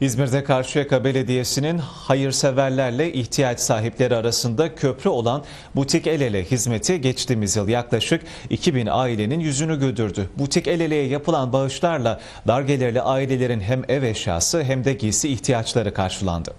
İzmir'de Karşıyaka Belediyesi'nin hayırseverlerle ihtiyaç sahipleri arasında köprü olan Butik El Ele hizmeti geçtiğimiz yıl yaklaşık 2000 ailenin yüzünü güldürdü. Butik El Ele'ye yapılan bağışlarla dar gelirli ailelerin hem ev eşyası hem de giysi ihtiyaçları karşılandı.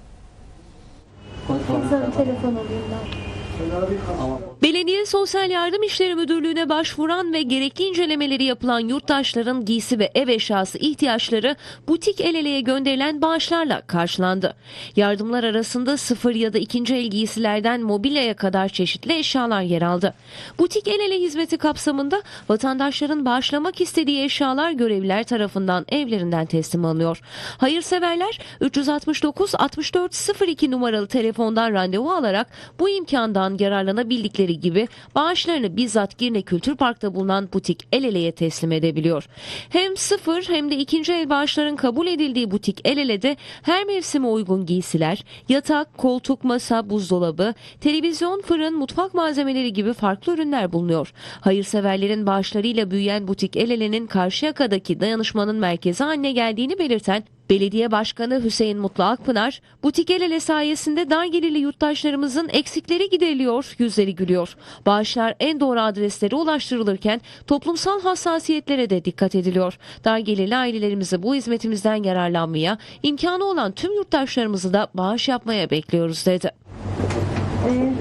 Telefon alayım ben. Belediye Sosyal Yardım İşleri Müdürlüğü'ne başvuran ve gerekli incelemeleri yapılan yurttaşların giysi ve ev eşyası ihtiyaçları butik el eleye gönderilen bağışlarla karşılandı. Yardımlar arasında sıfır ya da ikinci el giysilerden mobilyaya kadar çeşitli eşyalar yer aldı. Butik el ele hizmeti kapsamında vatandaşların bağışlamak istediği eşyalar görevliler tarafından evlerinden teslim alınıyor. Hayırseverler 369 64 02 numaralı telefondan randevu alarak bu imkandan yararlanabildikleri gibi bağışlarını bizzat Girne Kültür Park'ta bulunan butik el eleye teslim edebiliyor. Hem sıfır hem de ikinci el bağışların kabul edildiği butik el elede her mevsime uygun giysiler, yatak, koltuk, masa, buzdolabı, televizyon, fırın, mutfak malzemeleri gibi farklı ürünler bulunuyor. Hayırseverlerin bağışlarıyla büyüyen butik el elenin Karşıyaka'daki dayanışmanın merkezi haline geldiğini belirten Belediye Başkanı Hüseyin Mutlu Akpınar, butik el ele sayesinde dar gelirli yurttaşlarımızın eksikleri gideriliyor, yüzleri gülüyor. Bağışlar en doğru adreslere ulaştırılırken toplumsal hassasiyetlere de dikkat ediliyor. Dar gelirli ailelerimizi bu hizmetimizden yararlanmaya, imkanı olan tüm yurttaşlarımızı da bağış yapmaya bekliyoruz dedi. Ee,